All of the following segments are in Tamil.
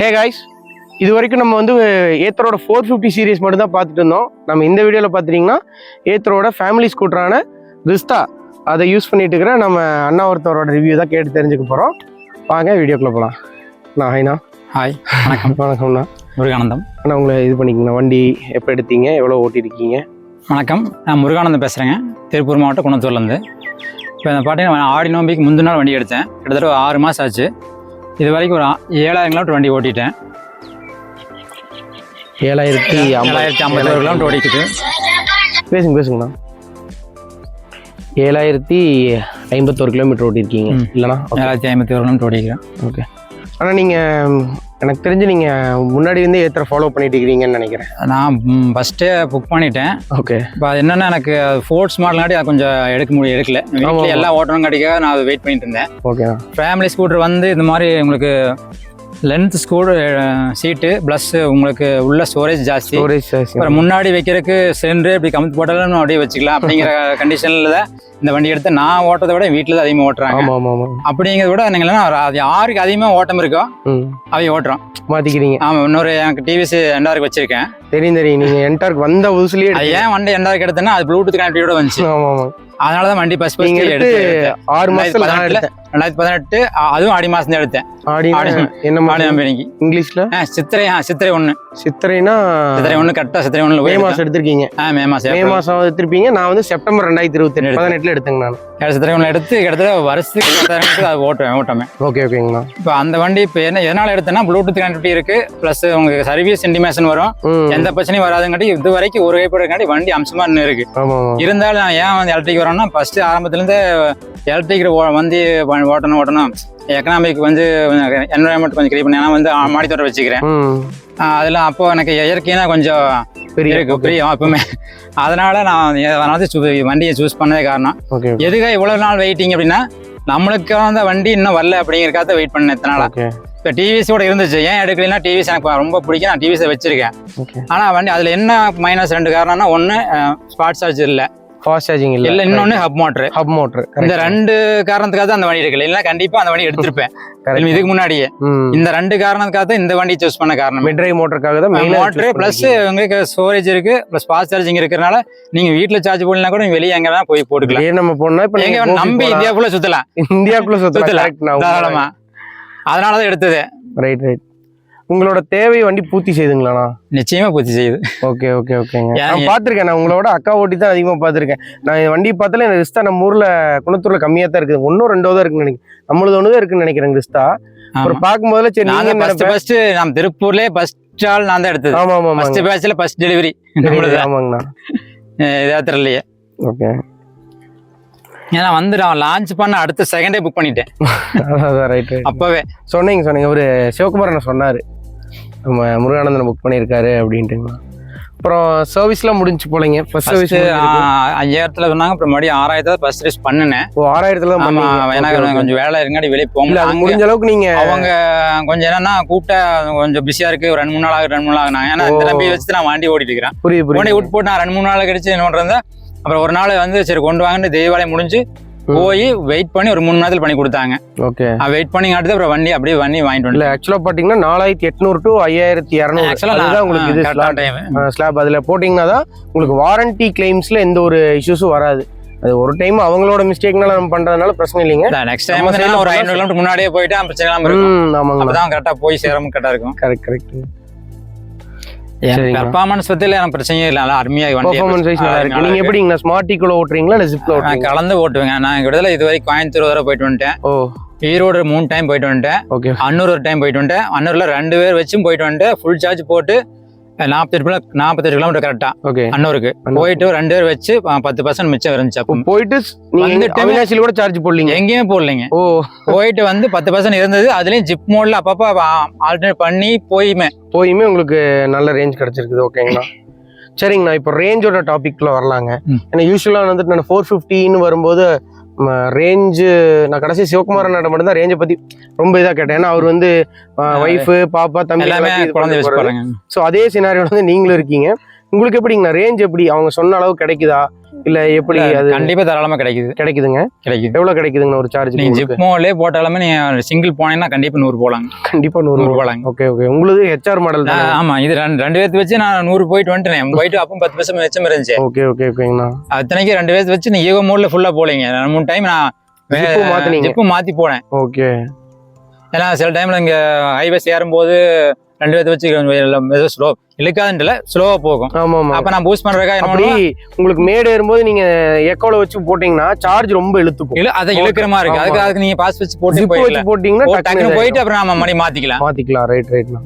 ஹே காய்ஸ் இது வரைக்கும் நம்ம வந்து ஏத்தரோட ஃபோர் ஃபிஃப்டி சீரிஸ் மட்டும் தான் பார்த்துட்டு இருந்தோம். நம்ம இந்த வீடியோவில் பார்த்துட்டிங்கன்னா ஏத்தரோட ஃபேமிலி ஸ்கூட்டரான ரிஸ்தா அதை யூஸ் பண்ணிட்டு இருக்கிற நம்ம அண்ணா ஒருத்தரோட ரிவ்யூ தான் கேட்டு தெரிஞ்சுக்க போகிறோம் வாங்க வீடியோக்குள்ளே போகலாம் நான் ஹைனா ஹாய் வணக்கம். வணக்கம்ண்ணா முருகானந்தம். அண்ணா உங்களை இது பண்ணிக்கங்கண்ணா வண்டி எப்போ எடுத்தீங்க? எவ்வளோ ஓட்டிருக்கீங்க வணக்கம். நான் முருகானந்தம் பேசுகிறேங்க திருப்பூர் மாவட்டம் குணத்தூர்லேருந்து இப்போ இந்த பார்த்தீங்கன்னா ஆடி நோம்பிக்கு முந்தின நாள் வண்டி எடுத்தேன். கிட்டத்தட்ட ஒரு ஆறு மாதம் ஆச்சு. இது வரைக்கும் ஒரு ஏழாயிரம் கிலோமீட்டர் வண்டி ஓட்டிட்டேன். ஏழாயிரத்தி ஏழாயிரத்தி ஐம்பத்தோரு கிலோமீட்டர் ஓடிக்குது பேசுங்க பேசுங்கண்ணா. ஏழாயிரத்தி ஐம்பத்தோரு கிலோமீட்டர் ஓட்டிருக்கீங்க ம். இல்லைண்ணா? ஏழாயிரத்தி ஐம்பத்தி ஒரு கிலோமீட்டர் ஓடிக்கிறேன். ஓகே. ஆனால் நீங்கள் எனக்கு தெரிஞ்சு நீங்கள் முன்னாடி இருந்தே ஏத்தரை ஃபாலோ பண்ணிட்டு இருக்கிறீங்கன்னு நினைக்கிறேன். நான் ஃபஸ்ட்டே புக் பண்ணிட்டேன். ஓகே இப்போ என்னென்னா எனக்கு ஃபோர்ட்ஸ் மாடல்னாடி அது கொஞ்சம் எடுக்க முடியும் எடுக்கல. வீட்டில். எல்லா ஓட்டணும் கிடைக்க நான் வெயிட் பண்ணிட்டு இருந்தேன். ஓகேண்ணா ஃபேமிலி ஸ்கூட்டர் வந்து இந்த மாதிரி உங்களுக்கு லென்த் ஸ்கூடு சீட்டு ப்ளஸ் உங்களுக்கு உள்ள ஸ்டோரேஜ் ஜாஸ்தி. ஸ்டோரேஜ் அப்புறம் முன்னாடி வைக்கிறதுக்கு சிலிண்டர் இப்படி கமுத்து போட்டாலும் அப்படியே வச்சுக்கலாம் அப்படிங்கிற கண்டிஷனில் தான் இந்த வண்டி எடுத்து நான் ஓட்டுறதை விட வீட்டில் தான் அதிகமாக ஓட்டுறாங்க. அப்படிங்கிறத விட நீங்கள் என்னன்னா, அது யாருக்கு அதிகமாக ஓட்டம் இருக்கோ அவங்க ஓட்டுறோம். மாற்றிக்கிறீங்க ஆமாம் இன்னொரு எனக்கு டிவிஎஸ் ரெண்டாயிரம் வச்சிருக்கேன். தெரியும் தெரியும். நீங்கள் என்டார்க் வந்த புதுசுலேயே ஏன் வண்டி ரெண்டாயிரம் எடுத்தேன்னா அது ப்ளூடூத் கனெக்டிவோட வந்துச்சு. அதனால தான் வண்டி நீங்கள் ஃபஸ்ட் எடுத்து ஆறு எடுத்தேன். ரெண்டாயிரத்தி பதினெட்டு அதுவும் ஆடி தான் எடுத்தேன். ஆடி என்ன ஆடி மாதம் நம்பிக்கைக்கு இங்கிலீஷில் சித்திரை ஆ சித்திரை ஒன்று சித்திரைனா சித்திரை ஒன்று கரெக்டாக சித்திரை ஒன்று மே மாதம் எடுத்திருக்கீங்க. ஆ மே மாதம் மே மாதம் எடுத்திருப்பீங்க. நான் வந்து செப்டம்பர் ரெண்டாயிரத்தி இருபத்தி எடுத்தேன். பதினெட்டில் எடுத்தேங்க நான். சித்திரை ஒன்று எடுத்து கிட்டத்தட்ட வருஷத்துக்கு அது ஓட்டுவேன் ஓட்டமே. ஓகே ஓகேங்கண்ணா. இப்போ அந்த வண்டி இப்போ என்ன எதனால் எடுத்தேன்னா ப்ளூடூத் கனெக்டிவிட்டி இருக்கு. ப்ளஸ் உங்களுக்கு சர்வீஸ் இன்டிமேஷன் வரும். எந்த பிரச்சனையும் வராதுங்காட்டி இது வரைக்கும் ஒரு கைப்படங்காட்டி வண்டி அம்சமா இன்னும் இருக்கு இருந்தாலும் நான் ஏன் வந்து எலக்ட்ரிக் வரோம்னா ஃபர்ஸ்ட் ஆரம்பத்துலேருந்து எலக்ட்ரிக் வந்து ஓட்டணும் ஓட்டணும். எக்கனாமிக் வந்து என்வரான்மெண்ட் கொஞ்சம் கிரியேட் பண்ணி நான் வந்து மாடி தோட்டம் வச்சுக்கிறேன். அதெல்லாம் அப்போ எனக்கு இயற்கைனா கொஞ்சம் பெரிய இருக்கு பிரியம் எப்பவுமே அதனால நான் அதனால வண்டியை சூஸ் பண்ணதே காரணம். எதுக்காக இவ்வளவு நாள் வெயிட்டிங் அப்படின்னா நம்மளுக்கு அந்த வண்டி இன்னும் வரல அப்படிங்கிறக்காக வெயிட் பண்ணேன் இத்தனை நாளா. ஓகே இப்போ டிவிஸ் கூட இருந்துச்சு. ஏன் எடுக்கலைன்னா டிவிஸ் எனக்கு ரொம்ப பிடிக்கும். நான் டிவிஸை வச்சிருக்கேன். ஆனால் வண்டி அதில் என்ன மைனஸ் ரெண்டு காரணம்னா ஒன்று ஸ்பாட் சார்ஜ் இல்லை. ஃபாஸ்ட் சார்ஜிங் இல்லை. இல்லை இன்னொன்று ஹப் மோட்ரு ஹப் மோட்ரு இந்த ரெண்டு காரணத்துக்காக தான் அந்த வண்டி எடுக்கல. இல்லை கண்டிப்பாக அந்த வண்டி எடுத்திருப்பேன். இதுக்கு முன்னாடியே. இந்த ரெண்டு காரணத்துக்காக தான் இந்த வண்டி சூஸ் பண்ண காரணம். மிட் டிரைவ் மோட்டருக்காக தான் மோட்ரு ப்ளஸ் உங்களுக்கு ஸ்டோரேஜ் இருக்கு ப்ளஸ் ஃபாஸ்ட் சார்ஜிங் இருக்கிறனால நீங்க வீட்டில் சார்ஜ் போடலாம் கூட வெளியே எங்க வேணா போய் போட்டுக்கலாம். இதே நம்ம போனா இப்போ எங்க நீங்க நம்பி இந்தியாவுக்குள்ள சுத்தலாம். இந்தியாக்குள்ள சுத்தலாம். தாராளமா. அதனால தான் எடுத்தது. ரைட் ரைட் உங்களோட தேவை வண்டி பூர்த்தி செய்துங்களாண்ணா? நிச்சயமா பூர்த்தி செய்யுது ஓகே ஓகே ஓகேங்க. நான் பார்த்துருக்கேன் நான் உங்களோட அக்கா ஓட்டி தான் அதிகமாக பார்த்துருக்கேன். நான் இந்த வண்டி பார்த்தாலே எனக்கு ரிஸ்தா நம்ம ஊரில் குணத்தூரில் கம்மியாக தான் இருக்குது. ஒன்றும் ரெண்டோ தான் இருக்குன்னு நினைக்கிறேன். நம்மளது ஒன்று தான் இருக்குன்னு நினைக்கிறேன் ரிஸ்தா. அப்புறம் பார்க்கும்போதுல சரி நான் நீங்க ஃபர்ஸ்ட் ஃபர்ஸ்ட் நம்ம திருப்பூர்லயே ஃபர்ஸ்ட் ஆள் நான் தான் எடுத்தது. ஆமா ஆமா ஃபர்ஸ்ட் பேட்ச்ல ஃபர்ஸ்ட் டெலிவரி நம்மளது. ஆமாங்கண்ணா. இதாத்திரலையே ஓகே. ஏன்னா வந்து நான் லான்ச் பண்ண அடுத்த செகண்டே புக் பண்ணிட்டேன். அப்பவே. சொன்னீங்க சொன்னீங்க. ஒரு சிவகுமார் என்ன சொன்னார். முருகானந்தன் புக் பண்ணியிருக்காரு அப்படின்ட்டுங்களா? அப்புறம் சர்வீஸ்லாம் முடிஞ்சு போலீங்க. ஃபர்ஸ்ட் சர்வீஸ் ஐயாயிரத்துல சொன்னாங்க அப்புறம் மறுபடியும் ஆறாயிரத்துல ஃபர்ஸ்ட் ரிஸ்க் பண்ணினேன் ஓ ஆறாயிரத்துல okay. கொஞ்சம் வேலை இருங்காடி வெளியே போக முடிஞ்ச அளவுக்கு நீங்க அவங்க கொஞ்சம் என்னன்னா கூப்பிட்டா கொஞ்சம் பிஸியா இருக்கு ஒரு ரெண்டு மூணு நாள் ஆகுது ரெண்டு மூணு நாள் ஆகுது ஏன்னா இந்த. நம்பி வச்சு நான் வண்டி ஓட்டிட்டு இருக்கிறேன். புரியுது புரியுது. விட்டு போட்டு நான் ரெண்டு மூணு நாள் கழிச்சு என்ன பண்றேன் அப்புறம் ஒரு நாள் வந்து சரி கொண்டு வாங்கன்னு தெய்வாலயம் முடிஞ்சு போய் வெயிட் பண்ணி ஒரு மூணு நேரத்துல பண்ணி கொடுத்தாங்க. ஓகே. வெயிட் பண்ணி காட்டுது அப்புறம் வண்டி அப்படியே வண்டி வாங்கிட்டு வந்து ஆக்சுவலா பாத்தீங்கன்னா நாலாயிரத்தி எட்நூறு டு ஐயாயிரத்தி இரநூறு. அதுதான் உங்களுக்கு இது டைம் ஸ்லாப் அதுல போட்டீங்கன்னா தான் உங்களுக்கு வாரண்டி கிளைம்ஸ்ல எந்த ஒரு இஷ்யூஸும் வராது. அது ஒரு டைம் அவங்களோட மிஸ்டேக்னால நம்ம பண்றதுனால பிரச்சனை இல்லைங்க. நெக்ஸ்ட் டைம் ஒரு ஐநூறு கிலோமீட்டர் முன்னாடியே போயிட்டு பிரச்சனை இல்லாம இருக்கும். ம் ஆமாங்கண்ணா அப்பதான் கரெக்டா போய் சேரவும் கரெக்டா இருக்கும். Correct correct. பெர்ஃபார்மன்ஸ் பத்தியில எனக்கு பிரச்சனையே இல்லை. நல்லா அருமையா வண்டி பர்ஃபார்மன்ஸ் வைஸ் நல்லா இருக்கு. நீங்க எப்படிங்கண்ணா ஸ்மார்ட் ஈக்குவல ஓட்டுறீங்களா? இல்ல ஜிப்ல நான் கலந்து ஓட்டுவேங்க. நான் விடுதலை இது வரைக்கும் கோயம்புத்தூர் வரை போயிட்டு வந்துட்டேன். ஓ. ஈரோடு மூணு டைம் போயிட்டு வந்துட்டேன். ஓகே அன்னூர் ஒரு டைம் போயிட்டு வந்துட்டேன். அன்னூர்ல ரெண்டு பேர் வச்சும் போயிட்டு வந்துட்டு ஃபுல் சார்ஜ் போட்டு நாற்பத்தெட்டு நாற்பத்தெட்டு கிலோமீட்டர் கரெக்டா ஓகே அன்னூருக்கு. போயிட்டு ரெண்டு பேர் வச்சு பத்து பர்சன்ட் மிச்சம் இருந்துச்சு அப்போ. போயிட்டு அவினாசில கூட சார்ஜ் போடலீங்க? எங்கேயுமே போடலைங்க. ஓ. போயிட்டு வந்து பத்து பர்சன்ட் இருந்தது. அதுலயும் ஜிப் மோட்ல அப்பப்போ ஆல்டர்னேட் பண்ணி போயுமே. போயுமே உங்களுக்கு நல்ல ரேஞ்ச் கிடைச்சிருக்குது. ஓகேங்களா சரிங்கண்ணா. இப்போ ரேஞ்சோட டாபிக்ல வரலாங்க. ஏன்னா யூஸ்வலாக வந்துட்டு நான் ஃபோர் ஃபிஃப்டின்னு வரும்போது ரேஞ்சு நான் கடைசி சிவகுமாரன் மட்டும் தான் ரேஞ்சை பத்தி ரொம்ப இதா கேட்டேன். ஏன்னா அவர் வந்து ஒய்ஃபு பாப்பா தம்பி ஸோ அதே சினாரியோட வந்து நீங்களும் இருக்கீங்க. உங்களுக்கு எப்படிங்கண்ணா? ரேஞ்ச் எப்படி? அவங்க சொன்ன அளவு கிடைக்குதா? இல்ல எப்படி அது கண்டிப்பா தாராளமா கிடைக்குது. கிடைக்குதுங்க? கிடைக்குது. எவ்வளவு கிடைக்குதுங்க ஒரு சார்ஜ் நீங்க ஜிப் போட்டாலுமே நீங்க சிங்கிள் போனீங்கன்னா கண்டிப்பா நூறு போலாங்க கண்டிப்பா நூறு நூறு போலாங்க ஓகே ஓகே உங்களுக்கு ஹெச்ஆர் மாடல் தான்? ஆமா. இது ரெண்டு ரெண்டு பேர்த்து வச்சு நான் நூறு போயிட்டு வந்துட்டேன். போயிட்டு அப்பவும் பத்து பர்சன்ட் மிச்சம் இருந்துச்சு. ஓகே ஓகே ஓகேங்கண்ணா அத்தனைக்கு ரெண்டு பேர்த்து வச்சு நீ ஈகோ மோட்ல ஃபுல்லா போலீங்க ரெண்டு மூணு டைம் நான் ஜிப்பு மாத்தி போனேன். ஓகே ஏன்னா சில டைம்ல இங்க ஹைவேஸ் ஏறும்போது ரெண்டு பேர்த்து வச்சு ஸ்லோ இழுக்காதுன்றல ஸ்லோவா போகும். ஆமா ஆமா அப்ப நான் பூஸ்ட் பண்றதுக்காக என்ன அப்படி உங்களுக்கு மேடு ஏறும்போது நீங்க எக்கோல வச்சு போட்டீங்கன்னா சார்ஜ் ரொம்ப இழுத்து இல்ல அதை இழுக்கிற மாதிரி இருக்கு. அதுக்கு. அதுக்கு நீங்க பாஸ் வச்சு போட்டு வச்சு போட்டீங்கன்னா டக்குனு போயிட்டு அப்புறம் நம்ம மணி மாத்திக்கலாம். மாத்திக்கலாம். ரைட் ரைட்ண்ணா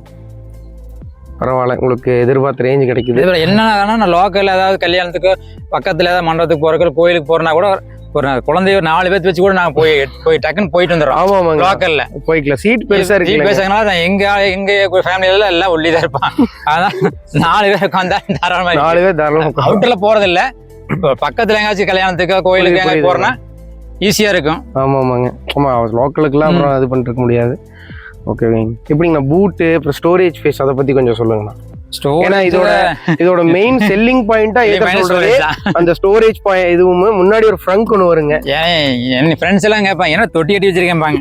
பரவாயில்ல. உங்களுக்கு எதிர்பார்த்த ரேஞ்ச் கிடைக்குது. என்ன நான் லோக்கல் ஏதாவது கல்யாணத்துக்கு பக்கத்துல ஏதாவது மண்டபத்துக்கு போறதுக்கு கோயிலுக்கு போறனா கூட ஒரு குழந்தைய நாலு பேர்த்து வச்சு கூட நான் போய் போய் டக்குன்னு போயிட்டு வந்துடுறோம். ஆமா ஆமாங்க. லோக்கல்ல போய்க்கலாம். சீட் பெருசா இருக்கு பேசுறதுனால நான் எங்க எங்க ஃபேமிலியில எல்லாம் ஒல்லிதான் இருப்பான். அதான் நாலு பேர் உட்காந்தா தாராளமா நாலு பேர் தாராளமா உட்காரலாம். அவுட்டர்ல போறது இல்ல இப்போ பக்கத்துல எங்கேயாச்சும் கல்யாணத்துக்கு கோயிலுக்கு எங்க போறேன்னா ஈஸியா இருக்கும். ஆமா ஆமாங்க. ஆமா லோக்கலுக்குலாம் அப்புறம் இது பண்ணிட்டு இருக்க முடியாது. ஓகே எப்படிங்கண்ணா? பூட்டு அப்புறம் ஸ்டோரேஜ் ஃபேஸ் அதை பத்தி கொஞ்சம் சொல்லுங்கண்ணா. ஏன்னா இதோட இதோட மெயின் செல்லிங் பாயிண்டா ஏத்த சொல்றது அந்த ஸ்டோரேஜ் பாயிண்ட் இதுவுமே முன்னாடி ஒரு ஃப்ரங்க் ஒன்று வருங்க. ஏன் என் ஃப்ரெண்ட்ஸ் எல்லாம் கேட்பாங்க ஏன்னா தொட்டி கட்டி வச்சிருக்கேன் பாங்க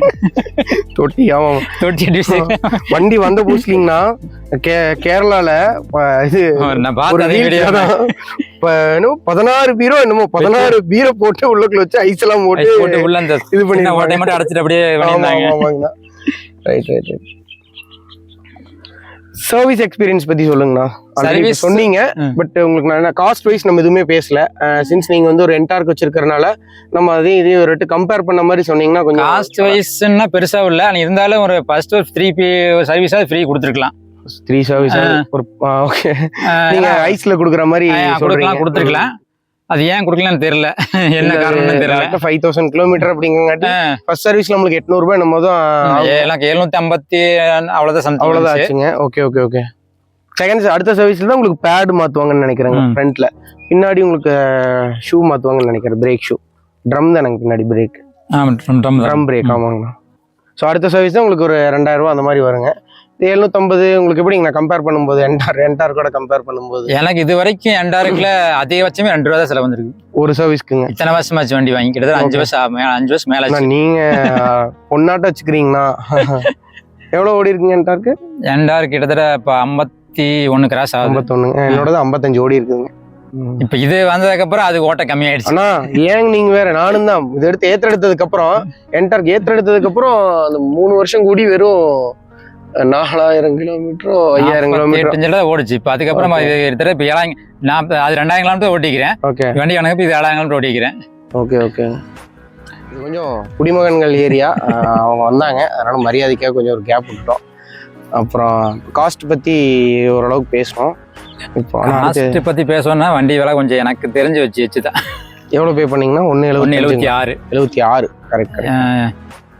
தொட்டி ஆமா தொட்டி கட்டி வச்சிருக்கேன். வண்டி வந்த புதுசுலிங்கண்ணா கே கேரளால இது பதினாறு பீரோ என்னமோ பதினாறு பீரோ போட்டு உள்ளுக்குள்ள வச்சு ஐஸ் எல்லாம் போட்டு போட்டு உள்ள இது பண்ணி மட்டும் அடைச்சிட்டு அப்படியே right right right service experience பத்தி சொல்லுங்கண்ணா. Service- சொன்னீங்க. பட் உங்களுக்கு நான் காஸ்ட் வைஸ் நம்ம எதுவுமே பேசல. சின்ஸ் நீங்க வந்து ஒரு என்டார்க் வச்சிருக்கறனால நம்ம அதையும் இதையும் ஒரு ரெட்டு கம்பேர் பண்ண மாதிரி சொன்னீங்கன்னா கொஞ்சம் காஸ்ட் வைஸ்னா பெருசா இல்ல. ஆனா இருந்தாலும் ஒரு ஃபர்ஸ்ட் ஒரு த்ரீ பி சர்வீஸா ஃப்ரீ கொடுத்துருக்கலாம். த்ரீ சர்வீஸ் ஒரு ஓகே நீங்க ஐஸ்ல குடுக்குற மாதிரி கொடுத்துருக்கலாம். அது ஏன் கொடுக்கலன்னு தெரியல. என்ன காரணம்னு தெரியல. ஃபைவ் தௌசண்ட் கிலோமீட்டர் அப்படிங்காட்டி ஃபர்ஸ்ட் சர்வீஸ் நம்மளுக்கு எட்நூறு ரூபாய் நம்ம தான் எனக்கு எழுநூத்தி ஐம்பத்தி அவ்வளவுதான் சம்திங் அவ்வளவுதான் ஆச்சுங்க. ஓகே ஓகே ஓகே செகண்ட் அடுத்த சர்வீஸ்ல தான் உங்களுக்கு பேட் மாத்துவாங்கன்னு நினைக்கிறேங்க. ஃப்ரண்ட்ல பின்னாடி உங்களுக்கு ஷூ மாத்துவாங்கன்னு நினைக்கிறேன் பிரேக் ஷூ ட்ரம் தான் எனக்கு பின்னாடி பிரேக் ட்ரம் பிரேக் ஆமாங்கண்ணா ஸோ அடுத்த சர்வீஸ் தான் உங்களுக்கு ஒரு ரெண்டாயிரம் ரூபா அந்த மாதிரி வருங்க. எழுநூத்தம்பது உங்களுக்கு எப்படிங்க நான் கம்பேர் பண்ணும்போது? என்டார் என்டார் கூட கம்பேர் பண்ணும்போது? எனக்கு இது வரைக்கும் எண்டாருக்குல அதிகபட்சமே ரெண்டு ரூபா தான் செலவு வந்திருக்கு. ஒரு சர்வீஸ்க்குங்க இத்தனை வருஷமாச்சு வண்டி வாங்கி. கிட்டத்தட்ட அஞ்சு. வருஷம் அஞ்சு வருஷம் மேல நீங்க பொன்னாட்ட வச்சுக்கிறீங்கண்ணா எவ்வளோ ஓடி இருக்கீங்க என்டார்க்கு எண்டாரு கிட்டத்தட்ட இப்ப ஐம்பத்தி ஒண்ணு கிராஸ் ஆகுது. ஐம்பத்தொன்னுங்க. என்னோடது ஐம்பத்தஞ்சு ஓடி இருக்குதுங்க. ம். இப்ப இது வந்ததுக்கு அப்புறம் அது ஓட்ட கம்மியாயிடுச்சு. அண்ணா ஏங்க நீங்க வேற? நானும் தான். இது எடுத்து ஏத்த எடுத்ததுக்கு அப்புறம் என்டார்க் ஏத்த எடுத்ததுக்கு அப்புறம் அந்த மூணு வருஷம் கூடி வெறும் நாலாயிரம் கிலோமீட்டரோ ஐயாயிரம் கிலோமீட்டர் தான் ஓடுச்சு. இப்ப அதுக்கப்புறம் கிட்டத்தட்ட இப்ப ஏழாயிரம் நான் அது ரெண்டாயிரம் கிலோமீட்டர் ஓட்டிக்கிறேன். ஓகே வண்டி எனக்கு இப்ப இது ஏழாயிரம் கிலோமீட்டர் ஓட்டிக்கிறேன். ஓகே ஓகே கொஞ்சம் குடிமகன்கள் ஏரியா. அவங்க வந்தாங்க. அதனால மரியாதைக்காக கொஞ்சம் ஒரு கேப் விட்டோம் அப்புறம் காஸ்ட் பத்தி ஓரளவுக்கு பேசணும் இப்போ காஸ்ட் பத்தி பேசணும்னா வண்டி விலை கொஞ்சம் எனக்கு தெரிஞ்சு வச்சு வச்சுதான். எவ்வளவு பே பண்ணீங்கன்னா? ஒன்னு எழுபத்தி எழுபத்தி ஆறு. எழுபத்தி ஆறு. கரெக்ட்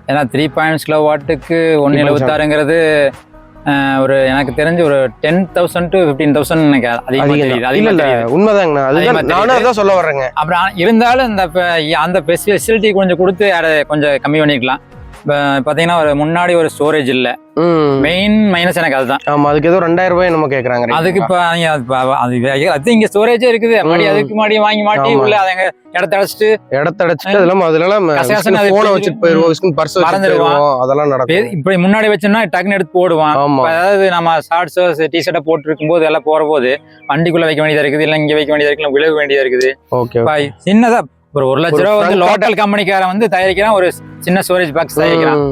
ஏன்னா த்ரீ பாயிண்ட்ஸ் கிலோ வாட்டுக்கு ஒன்று 3.7. எழுபத்தாறுங்கிறது ஒரு எனக்கு தெரிஞ்சு ஒரு ten thousand to fifteen thousand எனக்கு அதிகமாக அதிகமாக உண்மைதாங்கண்ணா. அதுதான் நானும். அதான் சொல்ல வர்றேங்க. அப்புறம் இருந்தாலும் இந்த அந்த ஃபெசிலிட்டி கொஞ்சம் கொடுத்து அதை கொஞ்சம் கம்மி பண்ணிக்கலாம். இப்போ பார்த்தீங்கன்னா ஒரு முன்னாடி ஒரு ஸ்டோரேஜ் இல்லை. மெயின் மைனஸ் எனக்கு அதுதான். ஆமா அதுக்கு ஏதோ ரெண்டாயிரம் ரூபாய் நம்ம கேக்குறாங்க? அதுக்கு இப்போ அது இங்க ஸ்டோரேஜே இருக்குது. மறுபடியும். அதுக்கு மறுபடியும் வாங்கி மாட்டி. உள்ள அதை இடத்த அடைச்சிட்டு இடத்த அடைச்சிட்டு அதெல்லாம் அதெல்லாம் கசகசன்னு அது போனை வச்சுட்டு போயிருவோம் பர்ஸ். போயிருவோம். அதெல்லாம் நடக்கும். இப்படி முன்னாடி வச்சோம்னா டக்குன்னு எடுத்து போடுவான். அதாவது நம்ம ஷார்ட்ஸோ டிஷர்ட்டை போட்டு போது எல்லாம் போற போது வண்டிக்குள்ள வைக்க வேண்டியதா இருக்குது இல்ல இங்க வைக்க வேண்டியதா இருக்கு விலக வேண்டியதா இருக்குது. ஓகே. சின்னதா ஒரு ஒரு லட்ச ரூபா வந்து லோக்கல் கம்பெனிக்காரன் வந்து தயாரிக்கிறான். ஒரு சின்ன ஸ்டோரேஜ் பாக்ஸ் தயாரிக்கிறான்.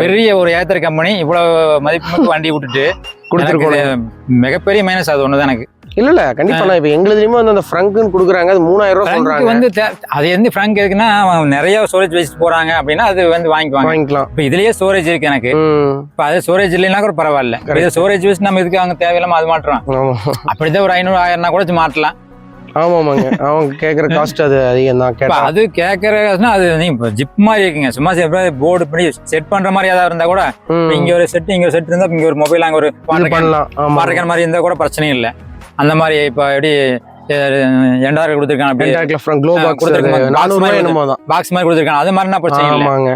பெரிய ஒரு ஏத்தர் கம்பெனி இவ்வளவு மதிப்பு வண்டி விட்டுட்டு கொடுத்துருக்கோம். மிகப்பெரிய மைனஸ் அது ஒண்ணுதான் எனக்கு. இல்ல இல்ல கண்டிப்பா இப்ப எங்களுதுலயுமே வந்து அந்த ஃப்ரங்க்னு குடுக்குறாங்க அது மூணாயிரம் ரூபாய் சொல்றாங்க. வந்து அது எந்த ஃப்ரங்க் இருக்குன்னா நிறைய ஸ்டோரேஜ் வச்சுட்டு போறாங்க அப்படின்னா அது வந்து வாங்கிக்குவாங்க. வாங்கிக்கலாம். இப்ப இதுலயே ஸ்டோரேஜ் இருக்கு எனக்கு. இப்ப அது ஸ்டோரேஜ் இல்லைன்னா கூட பரவாயில்ல. இது ஸ்டோரேஜ் வச்சு நம்ம இதுக்கு அவங்க தேவையில்லாம அது மாட்டுறோம். அப்படிதான் ஒரு ஐநூறு ஆயிரம்னா கூட மாட்டலாம். ஆமாமாங்க. அவங்க கேக்குற காஸ்ட் அது அதிகம் தான். அது கேட்கறதுனா அது நீ இப்போ ஜிப் மாதிரி இருக்குங்க. சும்மா போர்டு பண்ணி செட் பண்ற மாதிரி ஏதாவது இருந்தா கூட இங்க ஒரு செட் இங்க செட் இருந்தா இங்க ஒரு மொபைல் அங்க ஒரு பண்ணலாம். வாட்டர் மாதிரி இருந்தா கூட பிரச்சனையும் இல்லை. அந்த மாதிரி இப்ப எப்படி எண்டாயிரம் கொடுத்துருக்கான் அப்படி. பாக்ஸ் கொடுத்திருக்காங்க. மாதிரி பாக்ஸ் மாதிரி கொடுத்துருக்கான் அது மாதிரினா பிரச்சனை இல்லை. ஆமாங்க.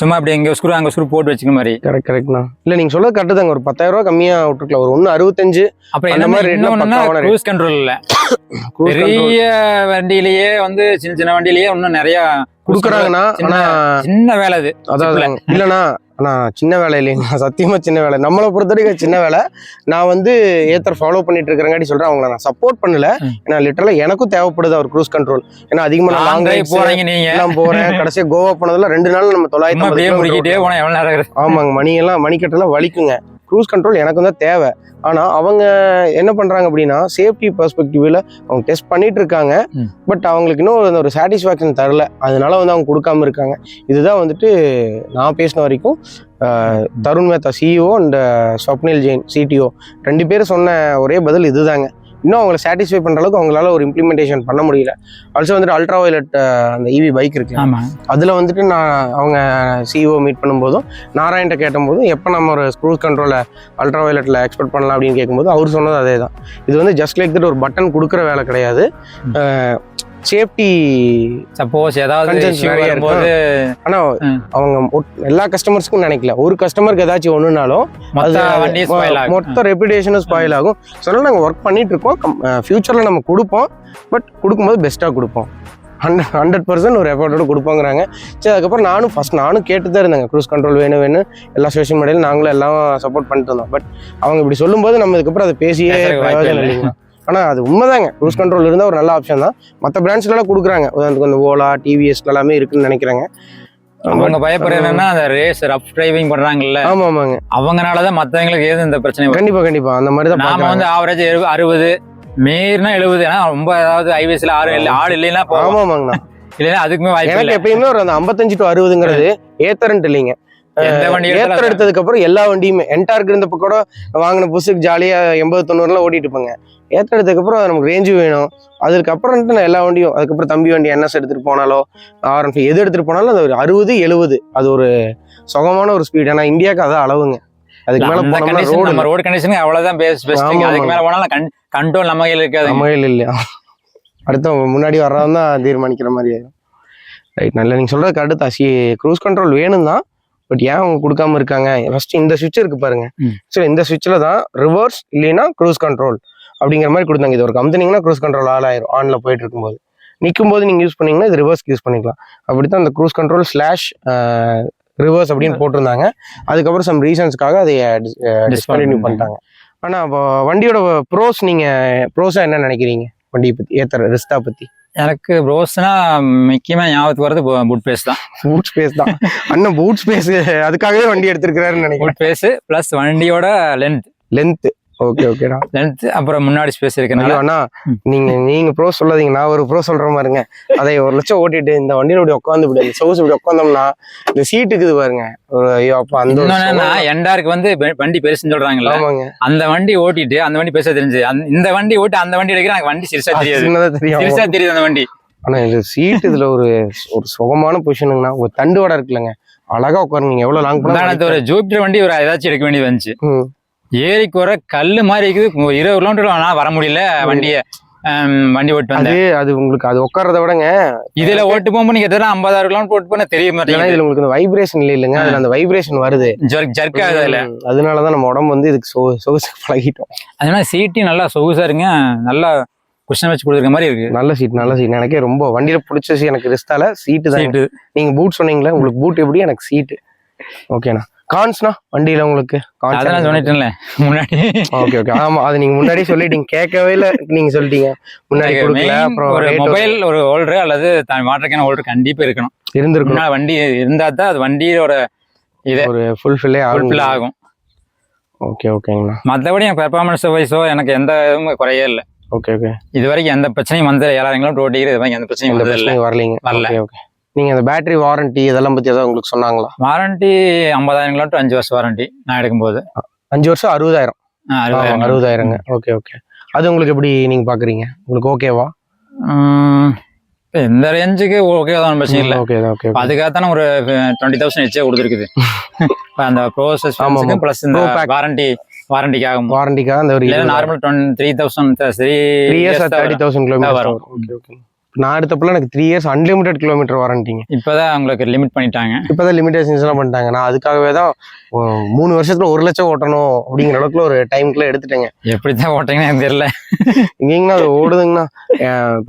சும்மா இப்படி இங்க ஸ்க்ரூ அங்க ஸ்க்ரூ போட்டு வச்சுக்க மாதிரி. கரெக்ட் கரெக்ட்ண்ணா இல்ல நீங்க சொல்றது கரெக்ட் தாங்க. ஒரு பத்தாயிரம் ரூபாய் கம்மியா விட்டுருக்கலாம். ஒரு ஒண்ணு அறுபத்தஞ்சு அப்புறம் என்ன மாதிரி. க்ரூஸ் கண்ட்ரோல் இல்ல. பெரிய வண்டியிலேயே வந்து சின்ன சின்ன வண்டியிலேயே இன்னும் நிறைய குடுக்குறாங்கண்ணா. சின்ன வேலை அது. அதாவது இல்லைண்ணா ஆனா சின்ன வேலை இல்லைங்க சத்தியமா சின்ன வேலை. நம்மளை பொறுத்த வரைக்கும் சின்ன வேலை. நான் வந்து ஏத்தர் ஃபாலோ பண்ணிட்டு இருக்கிறங்காட்டி சொல்றேன். அவங்கள நான் சப்போர்ட் பண்ணல. ஏன்னா லிட்டரலா எனக்கும் தேவைப்படுது அவர் க்ரூஸ் கண்ட்ரோல் ஏன்னா அதிகமா நான் லாங் லாங் ரைட்ஸ் போறீங்க நீங்க. எல்லாம் போறேன். கடைசியா கோவா போனதுல ரெண்டு நாள் நம்ம தொள்ளாயிரத்தி? ஆமாங்க. மணி எல்லாம் மணிக்கட்டெல்லாம் வலிக்குங்க. க்ரூஸ் கண்ட்ரோல் எனக்கு தான் தேவை. ஆனா அவங்க என்ன பண்றாங்க அப்படின்னா சேஃப்டி பெர்ஸ்பெக்டிவ்ல அவங்க டெஸ்ட் பண்ணிட்டு இருக்காங்க. பட் அவங்களுக்கு இன்னும் ஒரு சாட்டிஸ்ஃபேக்ஷன் தரல. அதனால வந்து அவங்க கொடுக்காம இருக்காங்க. இதுதான் வந்துட்டு நான் பேசின வரைக்கும் Tarun Mehta CEO and Swapnil Jain CTO ரெண்டு பேரும் சொன்ன ஒரே பதில் இதுதாங்க. இன்னும் அவங்கள சாட்டிஸ்ஃபை பண்ற அளவுக்கு அவங்களால ஒரு இம்ப்ளிமெண்டேஷன் பண்ண முடியல. ஆல்சோ வந்துட்டு அல்ட்ரா வயலட் அந்த இவி பைக் இருக்கு அதில் வந்துட்டு நான் அவங்க சிஇஓ மீட் பண்ணும்போதும் நாராயண்ட்ட கேட்டபோதும் எப்போ நம்ம ஒரு ஸ்க்ரூஸ் கண்ட்ரோலை அல்ட்ரா வயலட்டில் எக்ஸ்பெக்ட் பண்ணலாம் அப்படின்னு கேட்கும்போது அவர் சொன்னது அதே தான் இது வந்து ஜஸ்ட் லைக் தட் ஒரு பட்டன் கொடுக்குற வேலை கிடையாது. சேஃப்டி சப்போஸ் ஏதாவது வரும்போது ஆனால் ம். அவங்க எல்லா கஸ்டமர்ஸ்க்கும் நினைக்கல. ஒரு கஸ்டமருக்கு ஏதாச்சும் ஒன்றுனாலும் மொத்த வண்டி ஸ்பாயில் ஆகும். சொன்னால் நாங்கள் ஒர்க் பண்ணிட்டு இருக்கோம் ஃபியூச்சரில் நம்ம கொடுப்போம். பட் கொடுக்கும்போது பெஸ்ட்டாக கொடுப்போம். ஹண்ட்ரட் ஹண்ட்ரட் பர்சன்ட் ஒரு எஃபர்ட்டோட கொடுப்போங்கிறாங்க. சரி அதுக்கப்புறம் நானும் ஃபர்ஸ்ட் நானும் கேட்டு தான் இருந்தேங்க. க்ரூஸ் கண்ட்ரோல் வேணும் வேணும் எல்லா சோஷியல் மீடியாலும் நாங்களும் எல்லாம் சப்போர்ட் பண்ணிட்டு இருந்தோம். பட் அவங்க இப்படி சொல்லும்போது நம்ம இதுக்கப்புறம் அதை பேசியே பிரயோஜனம் இல்லை. இல்லைங்களா? ஆனால் அது உண்மைதாங்க. க்ரூஸ் கண்ட்ரோல் இருந்தால் ஒரு நல்ல ஆப்ஷன் தான். மற்ற பிராண்ட்ஸ்லாம் கொடுக்குறாங்க. உதாரணத்துக்கு இந்த ஓலா டிவிஎஸ் எல்லாமே இருக்குன்னு நினைக்கிறேங்க. அவங்க பயப்படுறது என்னன்னா அந்த ரேஸ் ரஃப் டிரைவிங் பண்றாங்கல்ல. ஆமா ஆமாங்க. அவங்கனாலதான் மத்தவங்களுக்கு ஏது இந்த பிரச்சனை வரும். கண்டிப்பா கண்டிப்பா. அந்த மாதிரி தான் நாம. வந்து ஆவரேஜ் அறுபது மீறினா எழுபது. ஏன்னா ரொம்ப அதாவது ஹைவேஸ்ல ஆறு இல்லை ஆள் இல்லைன்னா ஆமா ஆமாங்கண்ணா. இல்லைன்னா அதுக்குமே வாய்ப்பு எனக்கு எப்பயுமே ஒரு அந்த ஐம்பத்தஞ்சு டு அறுபதுங்கிறது ஏத்தரன்ட் இல்லைங்க. ஏத்தர் எடுத்ததுக்கு அப்புறம் எல்லா வண்டியுமே. என்டார்க் இருந்தப்ப கூட வாங்கின புதுசுக்கு ஜாலியா எண்பது தொண்ணூறுலாம் ஓட்டிட்டு இருப்பாங்க. ஏத்தர் எடுத்ததுக்கு அப்புறம் நமக்கு ரேஞ்சு வேணும். அதுக்கப்புறம் நான் எல்லா வண்டியும் அதுக்கப்புறம் தம்பி வண்டி என்எஸ் எடுத்துட்டு போனாலோ ஆர் எது எடுத்துட்டு போனாலும் அது ஒரு அறுபது எழுபது. அது ஒரு சுகமான ஒரு ஸ்பீட் ஏன்னா இந்தியாவுக்கு அதான் அளவுங்க. அதுக்கு மேல போனோம்னா ரோடு நம்ம ரோடு கண்டிஷன் அவ்வளவுதான் பேஸ் பெஸ்ட் அதுக்கு. மேல போனாலும் கண்ட்ரோல் நம்ம கையில இருக்காது. சமையல் இல்லையா? அடுத்த முன்னாடி வர்றவன் தான் தீர்மானிக்கிற மாதிரி ஆயிடும் ரைட் நல்ல நீங்கள் சொல்கிறது கரெக்டு தான். சி க்ரூஸ் கண்ட்ரோல் வேணும் தான் பட் ஏன் அவங்க கொடுக்காம இருக்காங்க? ஃபர்ஸ்ட் இந்த சுவிட்ச் இருக்கு பாருங்க. சரி இந்த சுவிட்சில் தான் ரிவர்ஸ் இல்லைன்னா க்ரூஸ் கண்ட்ரோல் அப்படிங்கிற மாதிரி கொடுத்தாங்க. இது ஒரு கம்பெனிங்கன்னா க்ரூஸ் கண்ட்ரோல் ஆல் ஆயிரும் ஆனில் போயிட்டு இருக்கும்போது. நிற்கும் போது நீங்கள் யூஸ் பண்ணீங்கன்னா இது ரிவர்ஸ்க்கு யூஸ் பண்ணிக்கலாம். அப்படி தான் அந்த க்ரூஸ் கண்ட்ரோல் ஸ்லாஷ் ரிவர்ஸ் அப்படின்னு போட்டிருந்தாங்க. அதுக்கப்புறம் சம் ரீசன்ஸ்க்காக அதை டிஸ்கண்டினியூ பண்ணிட்டாங்க. ஆனால் வண்டியோட ப்ரோஸ் நீங்கள் ப்ரோஸாக என்ன நினைக்கிறீங்க? வண்டியை பற்றி ஏத்தர் ரிஸ்தா பற்றி எனக்கு ப்ரோஸ்னா முக்கியமா ஞாபகத்துக்கு வரது புட் பேஸ் தான். பூட் ஸ்பேஸ் தான். அண்ணன் பூட் ஸ்பேஸ் அதுக்காகவே வண்டி எடுத்திருக்கிறாருன்னு நினைக்கிறேன். புட் பேஸ் பிளஸ் வண்டியோட லென்த் லென்த் ஓகே ஓகேடா லென்த் அப்புறம் முன்னாடி ஸ்பேஸ் இருக்கனால அண்ணா. நீங்க நீங்க ப்ரோ சொல்லாதீங்க. நான் ஒரு ப்ரோ சொல்ற மாதிரிங்க. அதை ஒரு லட்சம் ஓட்டிட்டு இந்த வண்டியில இப்படி உட்காந்து இப்படி அந்த சவுஸ் இப்படி உட்காந்தோம்னா இந்த சீட் இருக்குது பாருங்க. ஐயோ அப்ப அந்த. எண்டாருக்கு வந்து வண்டி பெருசுன்னு சொல்றாங்கல்ல. ஆமாங்க. அந்த வண்டி ஓட்டிட்டு அந்த வண்டி பெருசா தெரிஞ்சு இந்த வண்டி ஓட்டி அந்த வண்டி எடுக்கிற எனக்கு வண்டி சிறுசா தெரியாது. சிறுசா தெரியுது அந்த வண்டி. ஆனா இது சீட் இதுல ஒரு ஒரு சுகமான பொசிஷனுங்கண்ணா ஒரு தண்டு வடை இருக்குல்லங்க. அழகா உட்காருங்க. எவ்வளவு லாங் உதாரணத்து ஒரு ஜூபிட்டர் வண்டி ஒரு ஏதாச்சும் எடுக்க வேண்டியது வந்துச்சு. ஏரிக்கு வர கல்லு மாதிரி இருக்குது. இருபது கிலோமீட்டர் ஆனால் வர முடியல வண்டியை. வண்டி ஓட்டு அது வந்தேன். அது உங்களுக்கு அது உட்கார்றத விடங்க. இதுல ஓட்டு போகும்போது நீங்க எத்தனை ஐம்பதாயிரம் கிலோமீட்டர் ஓட்டு பண்ண தெரிய மாட்டேங்குது. இதுல உங்களுக்கு இந்த வைப்ரேஷன் இல்லை இல்லைங்க. அதுல அந்த வைப்ரேஷன் வருது. ஜர்க் ஜர்க் ஆகுது அதுல. ம், அதனாலதான் நம்ம உடம்பு வந்து இதுக்கு சொ சொகுசு பழகிட்டோம். அதனால சீட்டையும் நல்லா சொகுசா இருங்க. நல்லா குஷன் வச்சு கொடுத்துருக்க மாதிரி இருக்கு. நல்ல சீட் நல்ல சீட் எனக்கே ரொம்ப வண்டியில பிடிச்ச எனக்கு ரிஸ்தால சீட்டு தான். சீட்டு நீங்க பூட் சொன்னீங்களே உங்களுக்கு பூட் எப்படி? எனக்கு சீட்டு ஓகேண்ணா கான்ஸ்னா? வண்டியில உங்களுக்கு அதெல்லாம் சொல்லிட்டேன்ல முன்னாடி. Okay okay. ஆமா அது நீங்க முன்னாடியே சொல்லிட்டீங்க. கேட்கவே இல்ல நீங்க சொல்லிட்டீங்க. முன்னாடி கொடுக்கல அப்புறம் ஒரு மொபைல் ஒரு ஹோல்டர் அல்லது வாட்டர்கேன் ஹோல்டர் கண்டிப்பா இருக்கணும். இருந்திருக்கும் முன்னாடி வண்டி இருந்தா தான் அது வண்டியோட இது ஒரு ஃபுல்ஃபில்லே ஃபுல்ஃபில் ஆகும். ஓகே ஓகேங்கண்ணா. மற்றபடி எனக்கு பெர்ஃபார்மன்ஸ் வைஸோ எனக்கு எந்த இதுவும் குறையே இல்லை ஓகே ஓகே. இது வரைக்கும் எந்த பிரச்சனையும் வந்தது ஏழாயிரம் கிலோமீட்டர் இது வரைக்கும் எந்த பிரச்சனையும் வந்தது இல்லை வரலீங்க. வரல. ஓகே. ஓகே நீங்க அந்த பேட்டரி வாரண்டி இதெல்லாம் பத்தி ஏதாவது உங்களுக்கு சொன்னாங்களா? வாரண்டி ஐம்பதாயிரம் கிலோமீட்டர் அஞ்சு வருஷம் வாரண்டி நான் எடுக்கும்போது. அஞ்சு வருஷம் அறுபதாயிரம். அறுபதாயிரம். அறுபதாயிரங்க. ஓகே ஓகே அது உங்களுக்கு எப்படி நீங்க பாக்குறீங்க? உங்களுக்கு ஓகேவா இந்த ரேஞ்சுக்கு ஓகே தான் பிரச்சனை இல்லை. ஓகே ஓகே அதுக்காகத்தானே ஒரு டுவெண்ட்டி தௌசண்ட் எச்சே கொடுத்துருக்குது. அந்த ப்ரோசஸ். ப்ளஸ் இந்த. வாரண்டி வாரண்டிக்காக வாரண்டிக்காக அந்த ஒரு normal three thousand three three years thirty thousand kilometre. வரும். ஓகே ஓகே நான் எடுத்தப்பல எனக்கு த்ரீ இயர்ஸ் அன்லிமிட்டெட் கிலோமீட்டர் வாரண்டிங்க இப்போதான் உங்களுக்கு லிமிட் பண்ணிட்டாங்க. இப்போதான் லிமிடேஷன்ஸ் எல்லாம் பண்ணிட்டாங்க. நான் அதுக்காகவே தான் மூணு வருஷத்துல ஒரு லட்சம் ஓட்டணும் அப்படிங்கிற அளவுக்குள்ள ஒரு டைமுக்குள்ள எடுத்துட்டேங்க. எப்படி தான் ஓட்டுறீங்கன்னு எனக்கு தெரியல. இங்கேங்கண்ணா அது ஓடுதுங்கண்ணா.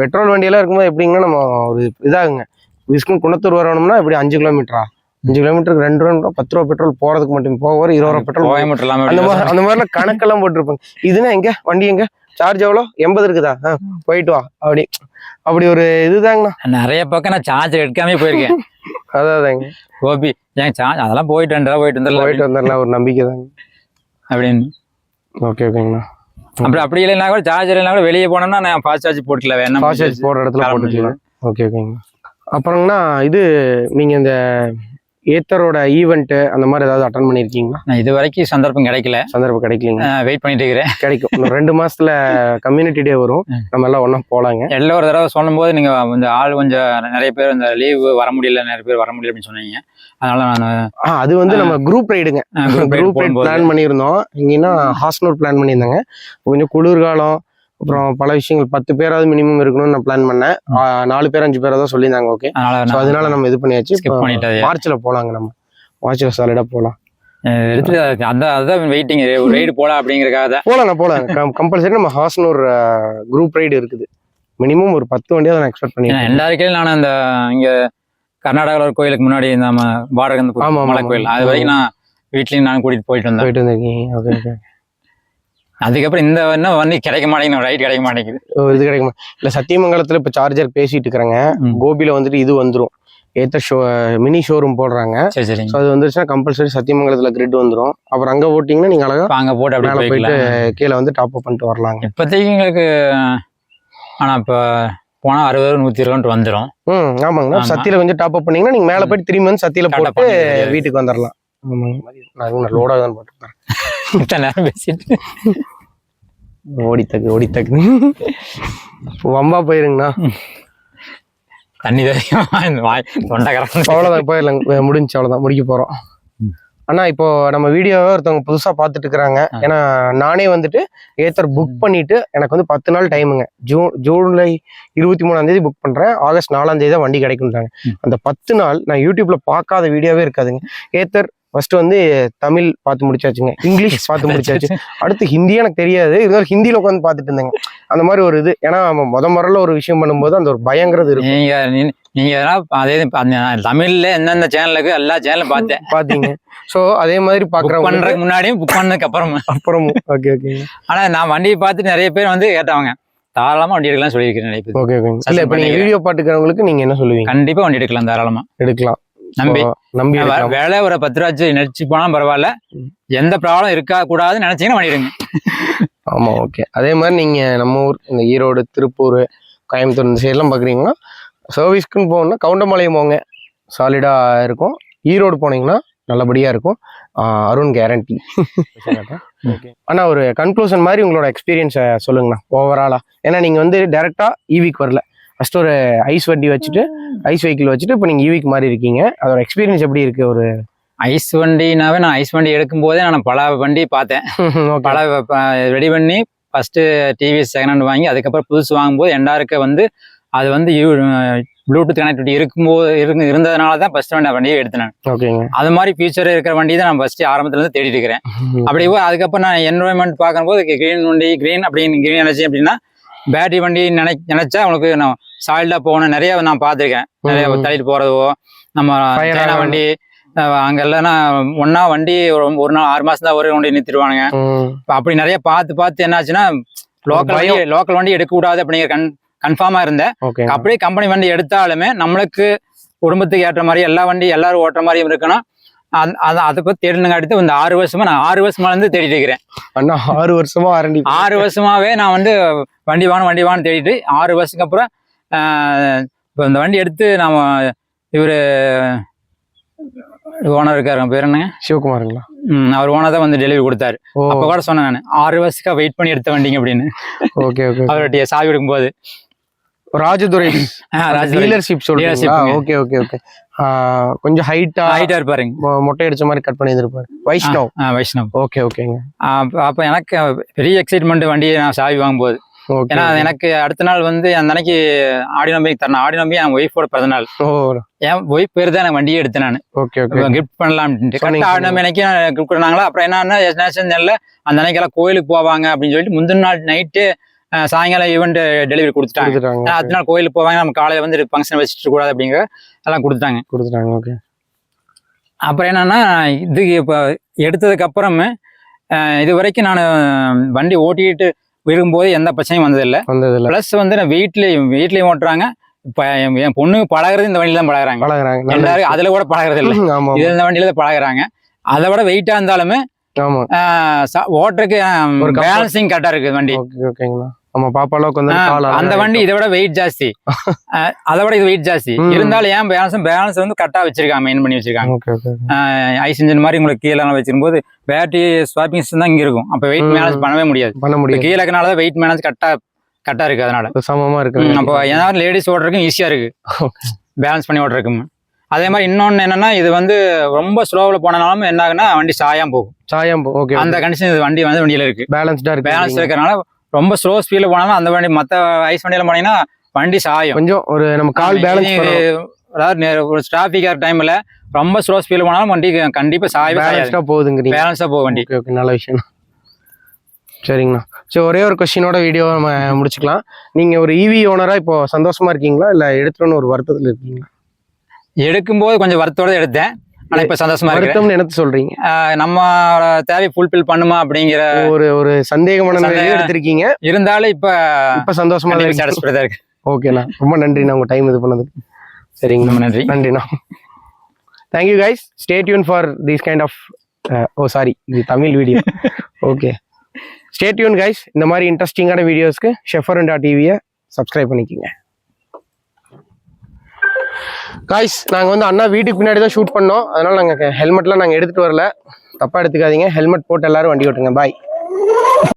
பெட்ரோல் வண்டியெல்லாம் இருக்கும்போது எப்படிங்கன்னா நம்ம ஒரு இதாகுங்க. விஸ்கும் குணத்தூர் வரணும்னா எப்படி அஞ்சு கிலோமீட்டரா அஞ்சு கிலோமீட்டருக்கு ரெண்டு ரூபா பத்து ரூபா பெட்ரோல் போறதுக்கு மட்டும் போக ஒரு இருபது ரூபா பெட்ரோல் அந்த மாதிரி அந்த மாதிரிலாம் கணக்கெல்லாம் போட்டிருப்பாங்க. இதுனா எங்க? வண்டி எங்க? சார்ஜ் எவ்வளோ? எண்பது இருக்குதா? ஆ, போயிட்டு வா. அப்படி அப்படி ஒரு இதுதாங்கண்ணா. நிறைய பக்கம் நான் சார்ஜர் எடுக்காம போயிருக்கேன். அதாதாங்க கோபி ஏன் சார்ஜ் அதெல்லாம் போயிட்டு ரூபா போயிட்டு வந்துடலாம் போயிட்டு வந்துடலாம் ஒரு நம்பிக்கை தாங்க. அப்படின்னு. ஓகே ஓகேங்கண்ணா. அப்புறம் அப்படி இல்லைன்னா கூட சார்ஜர் இல்லைனா கூட வெளியே போனோம்னா நான் ஃபாஸ்ட் சார்ஜ் போட்டுக்கல வேணாம். ஃபாஸ்ட் சார்ஜ் போடுற இடத்துல போட்டுக்கலாம். ஓகே ஓகேங்க அப்புறங்கண்ணா இது நீங்க இந்த ஏத்தரோட ஈவெண்ட்டு அந்த மாதிரி ஏதாவது அட்டன் பண்ணியிருக்கீங்களா நான் இது வரைக்கும் சந்தர்ப்பம் கிடைக்கல. சந்தர்ப்பம் கிடைக்கலீங்க. வெயிட் பண்ணிட்டு இருக்கிறேன். கிடைக்கும். இன்னும் ரெண்டு மாசத்துல கம்யூனிட்டி டே வரும். நம்ம எல்லாம் ஒண்ணா போலாங்க. எல்லாம் ஒரு தடவை சொல்லும்போது நீங்க இந்த ஆள் கொஞ்சம் நிறைய பேர் இந்த லீவு வர முடியல நிறைய பேர் வர முடியல அப்படின்னு சொன்னீங்க. அதனால நான் அது வந்து நம்ம குரூப் ரைடுங்க குரூப் ரைட் பிளான் பண்ணியிருந்தோம். இங்கன்னா ஹாஸ்னூர் பிளான் பண்ணியிருந்தாங்க. கொஞ்சம் குளிர்காலம் அப்புறம் பல விஷயங்கள் பத்து பேராவது மினிமம் இருக்கணும்னு நான் பிளான் பண்ணேன். நாலு பேர் அஞ்சு பேரா தான் சொல்லியிருந்தாங்க ஓகே அதனால நம்ம இது பண்ணியாச்சு. மார்ச்ல போலாங்க நம்ம. மார்ச்ல சாலிடா போலாம். அஹ் எடுத்துட்டு அந்த அதுதான் வெயிட்டிங் ஒரு ரைடு போலாம் அப்படிங்கறக்காக தான். போலாம் போலாம் கம்பல்சரி நம்ம ஹாஸ்னூர் குரூப் ரைடு இருக்குது. மினிமம் ஒரு பத்து வண்டியாவது நான் எக்ஸ்பெக்ட் பண்ணியிருக்கேன். ரெண்டாயிரம் நான் அந்த இங்க கர்நாடகாவில் ஒரு கோயிலுக்கு முன்னாடி நம்ம ஆமா, மலை கோயில். அது. வரைக்கும் நான் வீட்லயும் நான் கூட்டிட்டு போயிட்டு வந்தேன் போயிட்டு வந்திருக்கீங்க. ஓகே ஓகே அதுக்கப்புறம் இந்த இன்னும் வந்து கிடைக்க மாட்டேங்குது ரைட் கிடைக்க மாட்டேங்குது. இது கிடைக்குமா இல்ல சத்தியமங்கலத்துல இப்ப சார்ஜர் பேசிட்டு இருக்கிறாங்க. கோபியில வந்துட்டு இது வந்துரும். ஏத்த ஷோ மினி ஷோரூம் போடுறாங்க. சரி ஸோ அது வந்துருச்சுன்னா கம்பல்சரி சத்தியமங்கலத்துல கிரிட் வந்துரும். அப்புறம் அங்க ஓட்டிங்கன்னா நீங்க அழகா இப்ப அங்க போட்டு அப்படி மேல போயிட்டு கீழே வந்து டாப் அப் பண்ணிட்டு வரலாங்க. இப்போதைக்கு எங்களுக்கு ஆனா இப்ப போனா அறுபது நூத்தி இருபது வந்துடும் ம் ஆமாங்கண்ணா ஆமா. சத்தியில கொஞ்சம் டாப் அப் பண்ணீங்கன்னா நீங்க மேல போயிட்டு திரும்பி வந்து சத்தியில போட்டு. வீட்டுக்கு வந்துடலாம் ஆமாங்க. நான் லோடாக தான் நேரம் பேசிட்டு. ஓடித்தக்கு ஓடித்தக்கு வம்பா போயிருங்கண்ணா. தண்ணி அவ்வளோதான் போயிடலாங்க முடிஞ்சு அவ்வளோதான் முடிக்க போகிறோம். அண்ணா இப்போ நம்ம வீடியோவை ஒருத்தவங்க புதுசாக பார்த்துட்டு இருக்கிறாங்க. ஏன்னா நானே வந்துட்டு ஏத்தர் புக் பண்ணிட்டு எனக்கு வந்து பத்து நாள் டைமுங்க ஜூன் ஜூலை இருபத்தி மூணாம் தேதி புக் பண்ணுறேன் ஆகஸ்ட் நாலாம் தேதி தான் வண்டி கிடைக்குன்றாங்க. அந்த பத்து நாள் நான் யூடியூப்ல பார்க்காத வீடியோவே இருக்காதுங்க. ஏத்தர் ஃபர்ஸ்ட் வந்து தமிழ் பார்த்து முடிச்சாச்சுங்க. இங்கிலீஷ் பார்த்து முடிச்சாச்சு. அடுத்து ஹிந்தி எனக்கு தெரியாது. இருந்தாலும் ஹிந்தியில உட்காந்து பார்த்துட்டு இருந்தேங்க. அந்த மாதிரி ஒரு இது. ஏன்னா முத முறையில ஒரு விஷயம் பண்ணும்போது அந்த ஒரு பயங்கிறது இருக்கும். நீங்க நீங்க அதே தமிழ்ல எந்தெந்த சேனலுக்கு எல்லா சேனலும் பார்த்தேன். பாத்தீங்க சோ அதே மாதிரி பாக்குறவங்க பண்றதுக்கு முன்னாடியும் புக் பண்ணதுக்கு அப்புறமா அப்புறமும். ஓகே ஓகே ஆனா நான் வண்டியை பார்த்துட்டு நிறைய பேர் வந்து கேட்டவங்க. தாராளமா வண்டி எடுக்கலாம் சொல்லியிருக்கிறேன் நிறைய பேர் ஓகே ஓகே இல்ல இப்ப நீங்க பண்ணிக்கிறேன். வீடியோ பாட்டுக்கிறவங்களுக்கு நீங்க என்ன சொல்லுவீங்க? கண்டிப்பா வண்டி எடுக்கலாம் தாராளமா. எடுக்கலாம். நம்பி. நம்பி வேலை ஒரு பத்து ரூபாச்சு நடிச்சு போனாலும் பரவாயில்ல. எந்த ப்ராப்ளம் இருக்கா கூடாதுன்னு நினைச்சீங்கன்னா பண்ணிடுங்க. ஆமா ஓகே. அதே மாதிரி நீங்க நம்ம ஊர் இந்த ஈரோடு திருப்பூர் கோயம்புத்தூர் இந்த சைட்லாம் பாக்குறீங்கன்னா சர்வீஸ்க்குன்னு போகணும்னா கவுண்டம்பாளையம் போங்க. சாலிடா இருக்கும். ஈரோடு போனீங்கன்னா நல்லபடியா இருக்கும். அருண் கேரண்டி ஆனா ஒரு கன்க்ளூஷன் மாதிரி உங்களோட எக்ஸ்பீரியன்ஸை சொல்லுங்கண்ணா ஓவராலா ஏன்னா நீங்க வந்து டைரக்டா ஈவிக்கு வரல. ஃபர்ஸ்ட் ஒரு ஐஸ் வண்டி வச்சுட்டு ஐஸ் வெஹிக்கிள் வச்சுட்டு இப்போ நீங்க ஈவிக்கு மாதிரி இருக்கீங்க. அதோட எக்ஸ்பீரியன்ஸ் எப்படி இருக்கு ஒரு ஐஸ் வண்டினாவே நான் ஐஸ் வண்டி எடுக்கும் போதே நான் பல வண்டி பார்த்தேன். பல ரெடி பண்ணி ஃபர்ஸ்ட் டிவிஎஸ் செகண்ட் ஹேண்ட் வாங்கி அதுக்கப்புறம் புதுசு வாங்கும்போது எண்டாருக்கு வந்து அது வந்து ப்ளூடூத் கனெக்டிவிட்டி இருக்கும்போது இருந்து இருந்ததுனால தான் ஃபர்ஸ்ட் வண்டி வண்டியை எடுத்தேன் ஓகேங்க. அது மாதிரி ஃபியூச்சர் இருக்கிற வண்டி தான் நான் ஃபர்ஸ்ட் ஆரம்பத்துல இருந்து தேடிட்டு இருக்கிறேன். அப்படி போய் அதுக்கப்புறம் நான் என்வரன்மெண்ட் பார்க்கும்போது கிரீன் வண்டி கிரீன் அப்படின்னு கிரீன் எனர்ஜி அப்படின்னா பேட்டரி வண்டி நினை நினைச்சா உனக்கு நான் சாலிடா போகணும். நிறைய நான் பார்த்துருக்கேன். நிறைய. தள்ளிட்டு போறதோ நம்ம சைனா. வண்டி அஹ் அங்க இல்லைன்னா ஒன்னா வண்டி ஒரு நாள் ஆறு மாசம் தான் ஒரு வண்டி நிறுத்திடுவானுங்க. அப்படி நிறைய பார்த்து பார்த்து என்னாச்சுன்னா லோக்கல் வண்டி. லோக்கல் வண்டி எடுக்கக்கூடாது அப்படிங்கிற கன் கன்ஃபார்மா இருந்தேன். அப்படியே கம்பெனி வண்டி எடுத்தாலுமே நம்மளுக்கு குடும்பத்துக்கு ஏற்ற மாதிரி எல்லா வண்டி எல்லாரும் ஓட்டுற மாதிரியும் அந்த- அது அதை பத்தி தேடினுங்க அடுத்து இந்த ஆறு வருஷமா நான் ஆறு வருஷமா இருந்து தேடிட்டு இருக்கிறேன். அண்ணா ஆறு வருஷமா ஆரண்டி ஆறு வருஷமாவே நான் வந்து வண்டி வாங்கணும் வண்டி வாங்கணும் தேடிட்டு ஆறு வருஷத்துக்கு அப்புறம் இப்போ இந்த வண்டி எடுத்து நாம இவரு ஓனர் இருக்காரு பேர் என்னங்க? சிவகுமாருங்களா? ம், அவர் ஓனர் தான் வந்து டெலிவரி கொடுத்தாரு. அப்ப கூட சொன்னேன் நான் ஆறு வருஷத்துக்கு வெயிட் பண்ணி எடுத்த வண்டிங்க அப்படின்னு. Okay okay. அவர்கிட்ட சாவி எடுக்கும்போது. ராஜதுரை. டீலர்ஷிப் சொல்றீங்களா. ஓகே ஓகே ஓகே கொஞ்சம் ஹைட்டா ஹைட்டா இருப்பாருங்க. மொட்டை அடிச்ச மாதிரி கட் பண்ணி இருப்பாரு வைஷ்ணவ். வைஷ்ணவ் ஓகே ஓகேங்க அப்ப அப்ப எனக்கு பெரிய எக்ஸைட்மெண்ட் வண்டியை நான் சாவி வாங்கும்போது. ஏன்னா எனக்கு அடுத்த நாள் வந்து அந்த அன்னைக்கு ஆடி நம்பி தரணும் ஆடி நம்பி என் ஒய்ஃபோட பிறந்த நாள். என் ஒய்ஃப் பேர் தான் எனக்கு வண்டியே எடுத்தேன் நான். ஓகே ஓகே கிஃப்ட் பண்ணலாம் ஆடி நம்பி அன்னைக்கு கிஃப்ட் பண்ணாங்களா அப்புறம் என்னன்னா அந்த அன்னைக்கு எல்லாம் கோயிலுக்கு போவாங்க அப்படின்னு சொல்லிட்டு முந்தின நாள் நைட்டு சாயங்காலம் ஈவெண்ட் டெலிவரி கொடுத்துட்டாங்க. அடுத்த நாள் கோயிலுக்கு போவாங்க நம்ம காலையில வந்து ஃபங்க்ஷன் வச்சுட்டு கூடாது அப்படிங்கிற எல்லாம் கொடுத்தாங்க கொடுத்துட்டாங்க ஓகே அப்புறம் என்னன்னா இது இப்போ எடுத்ததுக்கு அப்புறமே இது வரைக்கும் நான் வண்டி ஓட்டிக்கிட்டு இருக்கும்போது எந்த பிரச்சனையும் வந்ததில்லை. வந்தது இல்ல ப்ளஸ் வந்து நான் வீட்லேயும் வீட்லேயும் ஓட்டுறாங்க. இப்போ என் பொண்ணுக்கு பழகுறது இந்த வண்டியில தான் பழகுறாங்க. பழகுறாங்க எல்லாரும் அதுல கூட பழகுறது இல்லை இது இந்த வண்டியில தான் பழகுறாங்க. அதை விட வெயிட்டா இருந்தாலுமே ஓட்டுறதுக்கு ஒரு. பேலன்சிங் கரெக்டா இருக்கு வண்டி. ஓகே ஆமா பாப்பா அளவுக்கு வந்து அந்த வண்டி இதை விட வெயிட் ஜாஸ்தி. அதை விட இது வெயிட் ஜாஸ்தி. இருந்தாலும் ஏன் பேலன்ஸ் பேலன்ஸ் வந்து கரெக்டா வச்சிருக்காங்க மெயின் பண்ணி வச்சிருக்காங்க. ஐஸ் இன்ஜின் மாதிரி உங்களுக்கு கீழே வச்சிருக்கும்போது பேட்டரி ஸ்வாப்பிங் தான் இங்க இருக்கும். அப்ப வெயிட். மேனேஜ் பண்ணவே முடியாது. பண்ண முடியும் கீழே இருக்கனால தான் வெயிட் மேனேஜ் கரெக்டா கரெக்டா இருக்கு அதனால. சமமா இருக்கு. அப்போ ஏதாவது லேடிஸ் ஓடுறதுக்கும் ஈஸியா இருக்கு. பேலன்ஸ் பண்ணி ஓடுறதுக்கும். அதே மாதிரி இன்னொன்னு என்னன்னா இது வந்து ரொம்ப ஸ்லோவில் போனாலும் என்ன ஆகுனா வண்டி சாயாம போகும். சாயம் ஓகே அந்த கண்டிஷன் இது வண்டி வந்து வண்டியில இருக்கு. பேலன்ஸ்டா இருக்கு. பேலன்ஸ் இருக்கிறனால ரொம்ப ஸ்லோ ஸ்பீட்ல போனாலும் அந்த வண்டி மத்த ஐஸ் வண்டியில போனீங்கன்னா வண்டி சாயும். கொஞ்சம் ஒரு நம்ம கால் பேலன்ஸ் அதாவது ஒரு டிராபிக் டைம்ல ரொம்ப ஸ்லோ ஸ்பீட்ல போனாலும் வண்டி கண்டிப்பா சாயவே சாயாது. பேலன்ஸ்டா போகுதுங்கிறீங்க. பேலன்ஸா போகும் வண்டி. ஓகே நல்ல விஷயம். சரிங்கண்ணா. சரி ஒரே ஒரு கொஸ்டினோட வீடியோ நம்ம முடிச்சுக்கலாம். நீங்க ஒரு இவி ஓனரா இப்போ சந்தோஷமா இருக்கீங்களா? இல்ல எடுத்துட்டோன்னு ஒரு வருத்தத்துல இருக்கீங்களா? எடுக்கும்போது கொஞ்சம் வருத்தோட எடுத்தேன். ஆனா இப்ப சந்தோஷமா இருக்கு எனக்கு சொல்றீங்க. நம்ம தேவை ஃபுல்ஃபில் பண்ணுமா அப்படிங்கிற ஒரு ஒரு சந்தேகமான. எடுத்திருக்கீங்க. இருந்தாலும் இப்ப இப்ப சந்தோஷமா இருக்கு ஓகேண்ணா. ரொம்ப நன்றிண்ணா உங்க டைம் இது பண்ணதுக்கு. ரொம்ப நன்றி. நன்றிண்ணா. Thank you guys stay tuned for these kind of oh sorry இது Tamil video okay stay tuned guys இந்த மாதிரி இன்ட்ரெஸ்டிங்கான வீடியோஸ்க்கு ஷெஃபரண்டா டிவியை சப்ஸ்கிரைப் பண்ணிக்கோங்க. காய்ஸ் நாங்கள் வந்து அண்ணா வீட்டுக்கு பின்னாடி தான் ஷூட் பண்ணோம். அதனால் நாங்கள் ஹெல்மெட்லாம் நாங்கள் எடுத்துகிட்டு வரல. தப்பாக எடுத்துக்காதீங்க. ஹெல்மெட் போட்டு எல்லாரும் வண்டி ஓட்டுங்க. பாய்